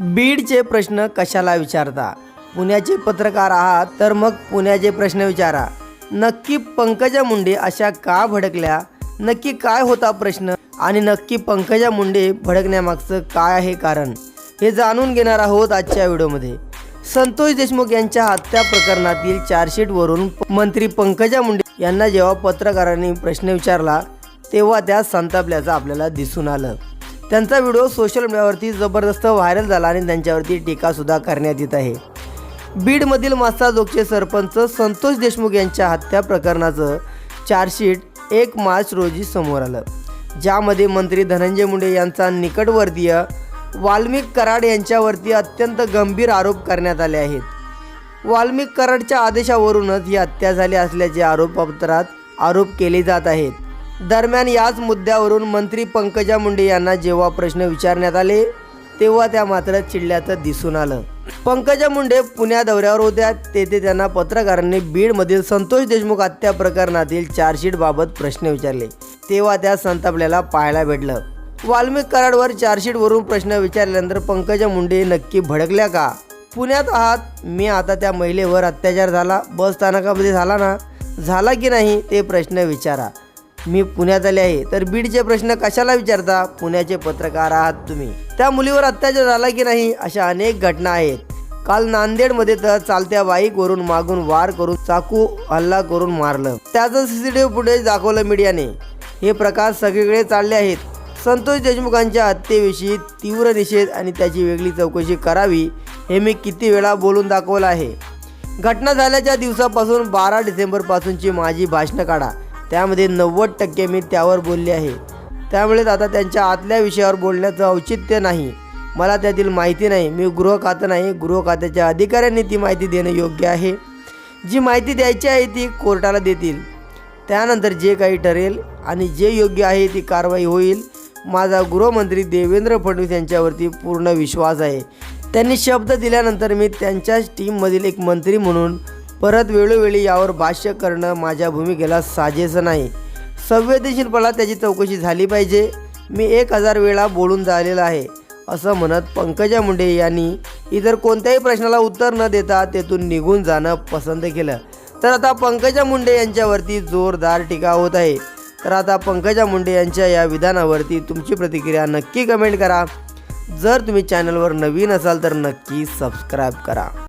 बीडचे प्रश्न कशाला विचारता? पुण्याचे पत्रकार आहात तर मग पुण्याचे प्रश्न विचारा. नक्की पंकजा मुंडे अशा का भडकल्या? नक्की काय होता प्रश्न? आणि नक्की पंकजा मुंडे भडकण्यामागचं काय आहे कारण? हे जाणून घेणार आहोत आजच्या व्हिडिओमध्ये. संतोष देशमुख यांच्या हत्या प्रकरणातील चार्जशीटवरून मंत्री पंकजा मुंडे यांना जेव्हा पत्रकारांनी प्रश्न विचारला तेव्हा त्या संतापल्याचं आपल्याला दिसून आलं. त्यांचा व्हिडिओ सोशल मीडियावरती जबरदस्त व्हायरल झाला आणि त्यांच्यावरती टीकासुद्धा करण्यात येत आहे. बीडमधील मासाजोगचे सरपंच संतोष देशमुख यांच्या हत्या प्रकरणाचं चार्जशीट एक मार्च रोजी समोर आलं. ज्यामध्ये मंत्री धनंजय मुंडे यांचा निकटवर्तीय वाल्मिक कराड यांच्यावरती अत्यंत गंभीर आरोप करण्यात आले आहेत. वाल्मिक कराडच्या आदेशावरूनच ही हत्या झाली असल्याचे आरोपपत्रात आरोप केले जात आहेत. दरम्यान याच मुद्द्यावरून मंत्री पंकजा मुंडे यांना जेव्हा प्रश्न विचारण्यात आले तेव्हा त्या मात्र चिडल्याचं दिसून आलं. पंकजा मुंडे पुण्या दौऱ्यावर होत्या तेथे त्यांना पत्रकारांनी बीडमधील संतोष देशमुख हत्या प्रकरणातील चार्जशीटबाबत प्रश्न विचारले. तेव्हा त्या संतापल्याला पाहायला भेटलं. वाल्मिक कराडवर चार्जशीटवरून प्रश्न विचारल्यानंतर पंकजा मुंडे नक्की भडकल्या का? पुण्यात आहात मी आता त्या महिलेवर अत्याचार झाला बस स्थानकामध्ये झाला ना? झाला की नाही ते प्रश्न विचारा. मी पुण्यात आले आहे. तर बीडचे प्रश्न कशाला विचारता? पुण्याचे पत्रकार आहात तुम्ही. त्या मुलीवर अत्याचार झाला की नाही अशा अनेक घटना आहेत. काल नांदेडमध्ये तर चालत्या बाईकवरून मागून वार करून चाकू हल्ला करून मारलं. त्याचं सीसीटीव्ही फुटेज दाखवलं मीडियाने. हे प्रकार सगळीकडे चालले आहेत. संतोष देशमुखांच्या हत्येविषयी तीव्र निषेध आणि त्याची वेगळी चौकशी करावी हे मी किती वेळा बोलून दाखवलं आहे. घटना झाल्याच्या दिवसापासून बारा डिसेंबरपासूनची माझी भाषणं काढा. त्यामध्ये नव्वद टक्के मी त्यावर बोलले आहे. त्यामुळेच आता त्यांच्या आतल्या विषयावर बोलण्याचं औचित्य नाही. मला त्यातील माहिती नाही. मी गृह खातं नाही. गृह खात्याच्या अधिकाऱ्यांनी ती माहिती देणं योग्य आहे. जी माहिती द्यायची आहे ती कोर्टाला देतील. त्यानंतर जे काही ठरेल आणि जे योग्य आहे ती कारवाई होईल माझा गृहमंत्री देवेंद्र फडणवीस यांच्यावरती पूर्ण विश्वास आहे. त्यांनी शब्द दिल्यानंतर मी त्यांच्याच टीममधील एक मंत्री म्हणून परत वेळोवेळी यावर भाष्य करणं माझ्या भूमिकेला साजेसं नाही. संवेदनशीलपणा त्याची चौकशी झाली पाहिजे. मी एक हजार वेळा बोलून झालेलं आहे असं म्हणत पंकजा मुंडे यांनी इतर कोणत्याही प्रश्नाला उत्तर न देता तेथून निघून जाणं पसंत केलं. तर आता पंकजा मुंडे यांच्यावरती जोरदार टीका होत आहे. तर आता पंकजा मुंडे यांच्या या विधानावरती तुमची प्रतिक्रिया नक्की कमेंट करा. जर तुम्ही चॅनलवर नवीन असाल तर नक्की सबस्क्राईब करा.